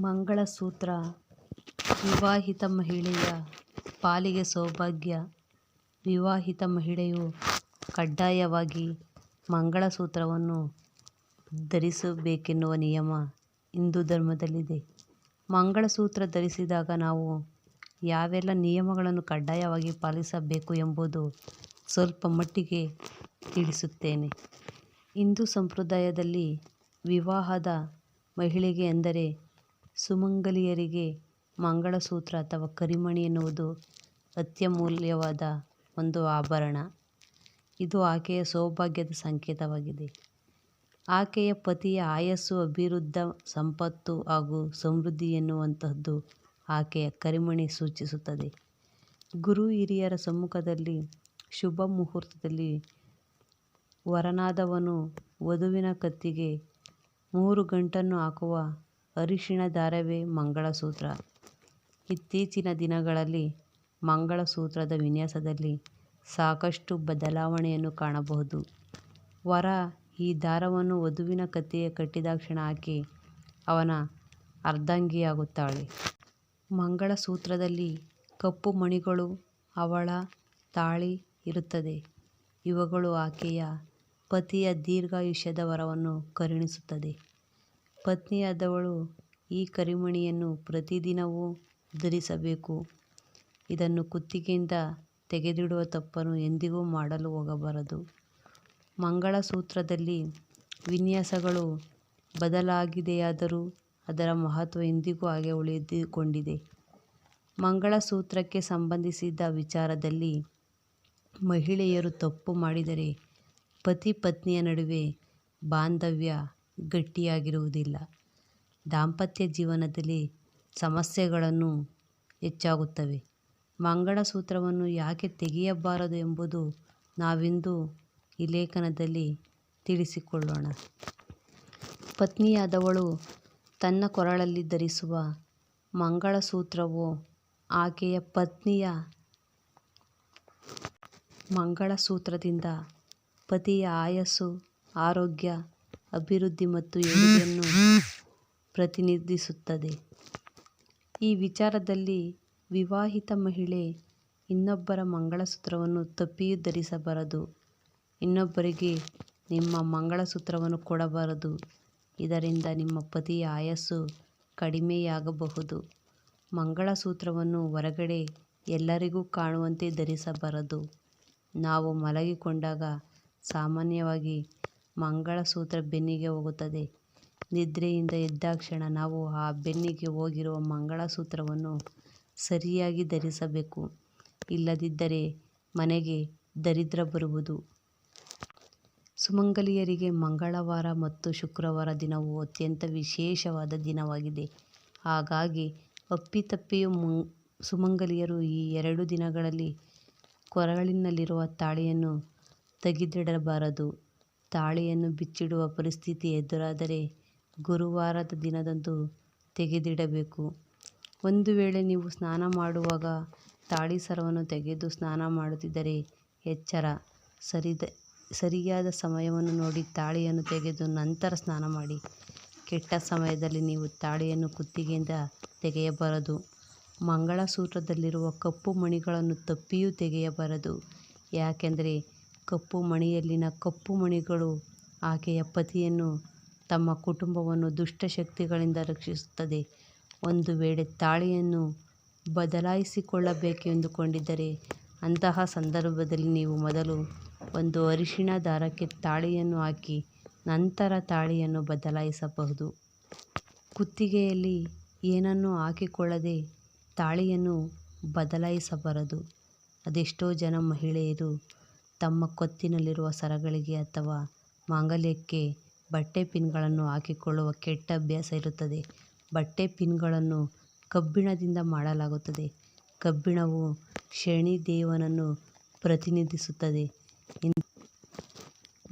ಮಂಗಳಸೂತ್ರ, ವಿವಾಹಿತ ಮಹಿಳೆಯ ಪಾಲಿಗೆ ಸೌಭಾಗ್ಯ, ವಿವಾಹಿತ ಮಹಿಳೆಯು ಕಡ್ಡಾಯವಾಗಿ ಮಂಗಳಸೂತ್ರವನ್ನು ಧರಿಸಬೇಕೆನ್ನುವ ನಿಯಮ ಹಿಂದೂ ಧರ್ಮದಲ್ಲಿದೆ. ಮಂಗಳಸೂತ್ರ ಧರಿಸಿದಾಗ ನಾವು ಯಾವೆಲ್ಲ ನಿಯಮಗಳನ್ನು ಕಡ್ಡಾಯವಾಗಿ ಪಾಲಿಸಬೇಕು ಎಂಬುದು ಸ್ವಲ್ಪ ಮಟ್ಟಿಗೆ ತಿಳಿಸುತ್ತೇನೆ. ಹಿಂದೂ ಸಂಪ್ರದಾಯದಲ್ಲಿ ವಿವಾಹದ ಮಹಿಳೆಗೆ ಅಂದರೆ ಸುಮಂಗಲಿಯರಿಗೆ ಮಂಗಳಸೂತ್ರ ಅಥವಾ ಕರಿಮಣಿ ಎನ್ನುವುದು ಅತ್ಯಮೂಲ್ಯವಾದ ಒಂದು ಆಭರಣ. ಇದು ಆಕೆಯ ಸೌಭಾಗ್ಯದ ಸಂಕೇತವಾಗಿದೆ. ಆಕೆಯ ಪತಿಯ ಆಯಸ್ಸು ಅಭಿವೃದ್ಧ ಸಂಪತ್ತು ಹಾಗೂ ಸಮೃದ್ಧಿ ಎನ್ನುವಂತಹದ್ದು ಆಕೆಯ ಕರಿಮಣಿ ಸೂಚಿಸುತ್ತದೆ. ಗುರು ಹಿರಿಯರ ಸಮ್ಮುಖದಲ್ಲಿ, ಶುಭ ಮುಹೂರ್ತದಲ್ಲಿ ವರನಾದವನು ವಧುವಿನ ಕತ್ತಿಗೆ ಮೂರು ಗಂಟನ್ನು ಹಾಕುವ ಅರಿಶಿಣ ದಾರವೇ ಮಂಗಳಸೂತ್ರ. ಇತ್ತೀಚಿನ ದಿನಗಳಲ್ಲಿ ಮಂಗಳಸೂತ್ರದ ವಿನ್ಯಾಸದಲ್ಲಿ ಸಾಕಷ್ಟು ಬದಲಾವಣೆಯನ್ನು ಕಾಣಬಹುದು. ವರ ಈ ದಾರವನ್ನು ವಧುವಿನ ಕತ್ತಿಗೆ ಕಟ್ಟಿದಾಕ್ಷಣ ಆಕೆ ಅವನ ಅರ್ಧಾಂಗಿಯಾಗುತ್ತಾಳೆ. ಮಂಗಳಸೂತ್ರದಲ್ಲಿ ಕಪ್ಪು ಮಣಿಗಳು, ಅವಳ ತಾಳಿ ಇರುತ್ತದೆ. ಇವುಗಳು ಆಕೆಯ ಪತಿಯ ದೀರ್ಘಾಯುಷ್ಯದ ವರವನ್ನು ಕರುಣಿಸುತ್ತದೆ. ಪತ್ನಿಯಾದವಳು ಈ ಕರಿಮಣಿಯನ್ನು ಪ್ರತಿದಿನವೂ ಧರಿಸಬೇಕು. ಇದನ್ನು ಕುತ್ತಿಗೆಯಿಂದ ತೆಗೆದಿಡುವ ತಪ್ಪನ್ನು ಎಂದಿಗೂ ಮಾಡಲು ಹೋಗಬಾರದು. ಮಂಗಳಸೂತ್ರದಲ್ಲಿ ವಿನ್ಯಾಸಗಳು ಬದಲಾಗಿದೆಯಾದರೂ ಅದರ ಮಹತ್ವ ಎಂದಿಗೂ ಹಾಗೆ ಉಳಿದುಕೊಂಡಿದೆ. ಮಂಗಳಸೂತ್ರಕ್ಕೆ ಸಂಬಂಧಿಸಿದ ವಿಚಾರದಲ್ಲಿ ಮಹಿಳೆಯರು ತಪ್ಪು ಮಾಡಿದರೆ ಪತಿ ಪತ್ನಿಯ ನಡುವೆ ಬಾಂಧವ್ಯ ಗಟ್ಟಿಯಾಗಿರುವುದಿಲ್ಲ. ದಾಂಪತ್ಯ ಜೀವನದಲ್ಲಿ ಸಮಸ್ಯೆಗಳನ್ನು ಹೆಚ್ಚಾಗುತ್ತವೆ. ಮಂಗಳಸೂತ್ರವನ್ನು ಯಾಕೆ ತೆಗೆಯಬಾರದು ಎಂಬುದು ನಾವಿಂದು ಈ ಲೇಖನದಲ್ಲಿ ತಿಳಿಸಿಕೊಳ್ಳೋಣ. ಪತ್ನಿಯಾದವಳು ತನ್ನ ಕೊರಳಲ್ಲಿ ಧರಿಸುವ ಮಂಗಳಸೂತ್ರವು ಆಕೆಯ ಪತ್ನಿಯ ಮಂಗಳಸೂತ್ರದಿಂದ ಪತಿಯ ಆಯಸ್ಸು, ಆರೋಗ್ಯ, ಅಭಿವೃದ್ಧಿ ಮತ್ತು ಏಳಿಗೆಯನ್ನು ಪ್ರತಿನಿಧಿಸುತ್ತದೆ. ಈ ವಿಚಾರದಲ್ಲಿ ವಿವಾಹಿತ ಮಹಿಳೆ ಇನ್ನೊಬ್ಬರ ಮಂಗಳಸೂತ್ರವನ್ನು ತಪ್ಪಿಯೂ ಧರಿಸಬಾರದು. ಇನ್ನೊಬ್ಬರಿಗೆ ನಿಮ್ಮ ಮಂಗಳಸೂತ್ರವನ್ನು ಕೊಡಬಾರದು. ಇದರಿಂದ ನಿಮ್ಮ ಪತಿಯ ಆಯಸ್ಸು ಕಡಿಮೆಯಾಗಬಹುದು. ಮಂಗಳಸೂತ್ರವನ್ನು ಹೊರಗಡೆ ಎಲ್ಲರಿಗೂ ಕಾಣುವಂತೆ ಧರಿಸಬಾರದು. ನಾವು ಮಲಗಿಕೊಂಡಾಗ ಸಾಮಾನ್ಯವಾಗಿ ಮಂಗಳಸೂತ್ರ ಬೆನ್ನಿಗೆ ಹೋಗುತ್ತದೆ. ನಿದ್ರೆಯಿಂದ ಎದ್ದಾಕ್ಷಣ ನಾವು ಆ ಬೆನ್ನಿಗೆ ಹೋಗಿರುವ ಮಂಗಳಸೂತ್ರವನ್ನು ಸರಿಯಾಗಿ ಧರಿಸಬೇಕು. ಇಲ್ಲದಿದ್ದರೆ ಮನೆಗೆ ದರಿದ್ರ ಬರುವುದು. ಸುಮಂಗಲಿಯರಿಗೆ ಮಂಗಳವಾರ ಮತ್ತು ಶುಕ್ರವಾರ ದಿನವು ಅತ್ಯಂತ ವಿಶೇಷವಾದ ದಿನವಾಗಿದೆ. ಹಾಗಾಗಿ ಅಪ್ಪಿತಪ್ಪಿಯೂ ಸುಮಂಗಲಿಯರು ಈ ಎರಡು ದಿನಗಳಲ್ಲಿ ಕೊರಳಿನಲ್ಲಿರುವ ತಾಳಿಯನ್ನು ತೆಗೆದಿಡಬಾರದು. ತಾಳಿಯನ್ನು ಬಿಚ್ಚಿಡುವ ಪರಿಸ್ಥಿತಿ ಎದುರಾದರೆ ಗುರುವಾರದ ದಿನದಂದು ತೆಗೆದಿಡಬೇಕು. ಒಂದು ವೇಳೆ ನೀವು ಸ್ನಾನ ಮಾಡುವಾಗ ತಾಳಿ ಸರವನ್ನು ತೆಗೆದು ಸ್ನಾನ ಮಾಡುತ್ತಿದ್ದರೆ ಎಚ್ಚರ. ಸರಿಯಾದ ಸಮಯವನ್ನು ನೋಡಿ ತಾಳಿಯನ್ನು ತೆಗೆದು ನಂತರ ಸ್ನಾನ ಮಾಡಿ. ಕೆಟ್ಟ ಸಮಯದಲ್ಲಿ ನೀವು ತಾಳಿಯನ್ನು ಕುತ್ತಿಗೆಯಿಂದ ತೆಗೆಯಬಾರದು. ಮಂಗಳಸೂತ್ರದಲ್ಲಿರುವ ಕಪ್ಪು ಮಣಿಗಳನ್ನು ತಪ್ಪಿಯೂ ತೆಗೆಯಬಾರದು. ಯಾಕೆಂದರೆ ಕಪ್ಪು ಮಣಿಯಲ್ಲಿನ ಕಪ್ಪು ಮಣಿಗಳು ಆಕೆಯ ಪತಿಯನ್ನು, ತಮ್ಮ ಕುಟುಂಬವನ್ನು ದುಷ್ಟ ಶಕ್ತಿಗಳಿಂದ ರಕ್ಷಿಸುತ್ತದೆ. ಒಂದು ವೇಳೆ ತಾಳಿಯನ್ನು ಬದಲಾಯಿಸಿಕೊಳ್ಳಬೇಕೆಂದುಕೊಂಡಿದ್ದರೆ ಅಂತಹ ಸಂದರ್ಭದಲ್ಲಿ ನೀವು ಮೊದಲು ಒಂದು ಅರಿಶಿಣ ದಾರಕ್ಕೆ ತಾಳಿಯನ್ನು ಹಾಕಿ ನಂತರ ತಾಳಿಯನ್ನು ಬದಲಾಯಿಸಬಹುದು. ಕುತ್ತಿಗೆಯಲ್ಲಿ ಏನನ್ನೂ ಹಾಕಿಕೊಳ್ಳದೆ ತಾಳಿಯನ್ನು ಬದಲಾಯಿಸಬಾರದು. ಅದೆಷ್ಟೋ ಜನ ಮಹಿಳೆಯರು ತಮ್ಮ ಕೊತ್ತಿನಲ್ಲಿರುವ ಸರಗಳಿಗೆ ಅಥವಾ ಮಾಂಗಲ್ಯಕ್ಕೆ ಬಟ್ಟೆ ಪಿನ್ಗಳನ್ನು ಹಾಕಿಕೊಳ್ಳುವ ಕೆಟ್ಟ ಅಭ್ಯಾಸ ಇರುತ್ತದೆ. ಬಟ್ಟೆ ಪಿನ್ಗಳನ್ನು ಕಬ್ಬಿಣದಿಂದ ಮಾಡಲಾಗುತ್ತದೆ. ಕಬ್ಬಿಣವು ಶನಿದೇವನನ್ನು ಪ್ರತಿನಿಧಿಸುತ್ತದೆ.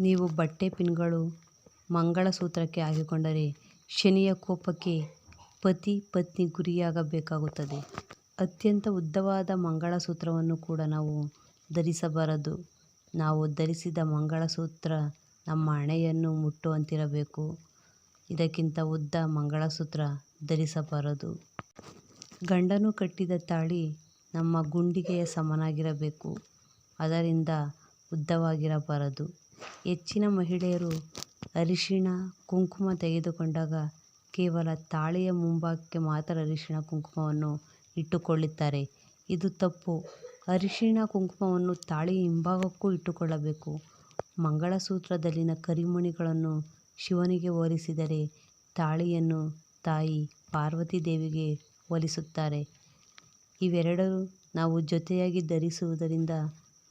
ನೀವು ಬಟ್ಟೆ ಪಿನ್ಗಳು ಮಂಗಳಸೂತ್ರಕ್ಕೆ ಹಾಕಿಕೊಂಡರೆ ಶನಿಯ ಕೋಪಕ್ಕೆ ಪತಿ ಪತ್ನಿ ಗುರಿಯಾಗಬೇಕಾಗುತ್ತದೆ. ಅತ್ಯಂತ ಉದ್ದವಾದ ಮಂಗಳಸೂತ್ರವನ್ನು ಕೂಡ ನಾವು ಧರಿಸಬಾರದು. ನಾವು ಧರಿಸಿದ ಮಂಗಳಸೂತ್ರ ನಮ್ಮ ಹಣೆಯನ್ನು ಮುಟ್ಟುವಂತಿರಬೇಕು. ಇದಕ್ಕಿಂತ ಉದ್ದ ಮಂಗಳಸೂತ್ರ ಧರಿಸಬಾರದು. ಗಂಡನು ಕಟ್ಟಿದ ತಾಳಿ ನಮ್ಮ ಗುಂಡಿಗೆಯ ಸಮನಾಗಿರಬೇಕು. ಅದರಿಂದ ಉದ್ದವಾಗಿರಬಾರದು. ಹೆಚ್ಚಿನ ಮಹಿಳೆಯರು ಅರಿಶಿಣ, ಕುಂಕುಮ ತೆಗೆದುಕೊಂಡಾಗ ಕೇವಲ ತಾಳಿಯ ಮುಂಭಾಗಕ್ಕೆ ಮಾತ್ರ ಅರಿಶಿಣ, ಕುಂಕುಮವನ್ನು ಇಟ್ಟುಕೊಳ್ಳುತ್ತಾರೆ. ಇದು ತಪ್ಪು. ಅರಿಶಿಣ ಕುಂಕುಮವನ್ನು ತಾಳಿ ಹಿಂಭಾಗಕ್ಕೂ ಇಟ್ಟುಕೊಳ್ಳಬೇಕು. ಮಂಗಳಸೂತ್ರದಲ್ಲಿನ ಕರಿಮಣಿಗಳನ್ನು ಶಿವನಿಗೆ ಹೋಲಿಸಿದರೆ ತಾಳಿಯನ್ನು ತಾಯಿ ಪಾರ್ವತಿ ದೇವಿಗೆ ಹೋಲಿಸುತ್ತಾರೆ. ಇವೆರಡೂ ನಾವು ಜೊತೆಯಾಗಿ ಧರಿಸುವುದರಿಂದ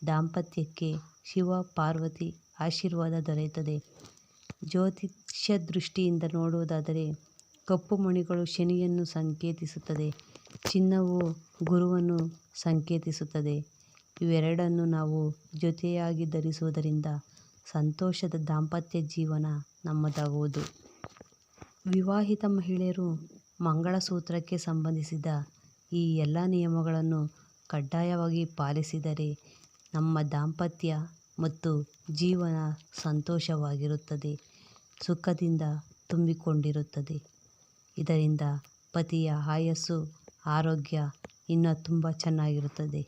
ದಾಂಪತ್ಯಕ್ಕೆ ಶಿವ ಪಾರ್ವತಿ ಆಶೀರ್ವಾದ ದೊರೆಯುತ್ತದೆ. ಜ್ಯೋತಿಷ್ಯ ದೃಷ್ಟಿಯಿಂದ ನೋಡುವುದಾದರೆ ಕಪ್ಪು ಮಣಿಗಳು ಶನಿಯನ್ನು ಸಂಕೇತಿಸುತ್ತದೆ. ಚಿನ್ನವು ಗುರುವನ್ನು ಸಂಕೇತಿಸುತ್ತದೆ. ಇವೆರಡನ್ನು ನಾವು ಜೊತೆಯಾಗಿ ಧರಿಸುವುದರಿಂದ ಸಂತೋಷದ ದಾಂಪತ್ಯ ಜೀವನ ನಮ್ಮದಾಗುವುದು. ವಿವಾಹಿತ ಮಹಿಳೆಯರು ಮಂಗಳಸೂತ್ರಕ್ಕೆ ಸಂಬಂಧಿಸಿದ ಈ ಎಲ್ಲ ನಿಯಮಗಳನ್ನು ಕಡ್ಡಾಯವಾಗಿ ಪಾಲಿಸಿದರೆ ನಮ್ಮ ದಾಂಪತ್ಯ ಮತ್ತು ಜೀವನ ಸಂತೋಷವಾಗಿರುತ್ತದೆ, ಸುಖದಿಂದ ತುಂಬಿಕೊಂಡಿರುತ್ತದೆ. ಇದರಿಂದ ಪತಿಯ ಆಯಸ್ಸು, ಆರೋಗ್ಯ ಇನ್ನೂ ತುಂಬ ಚೆನ್ನಾಗಿರುತ್ತದೆ.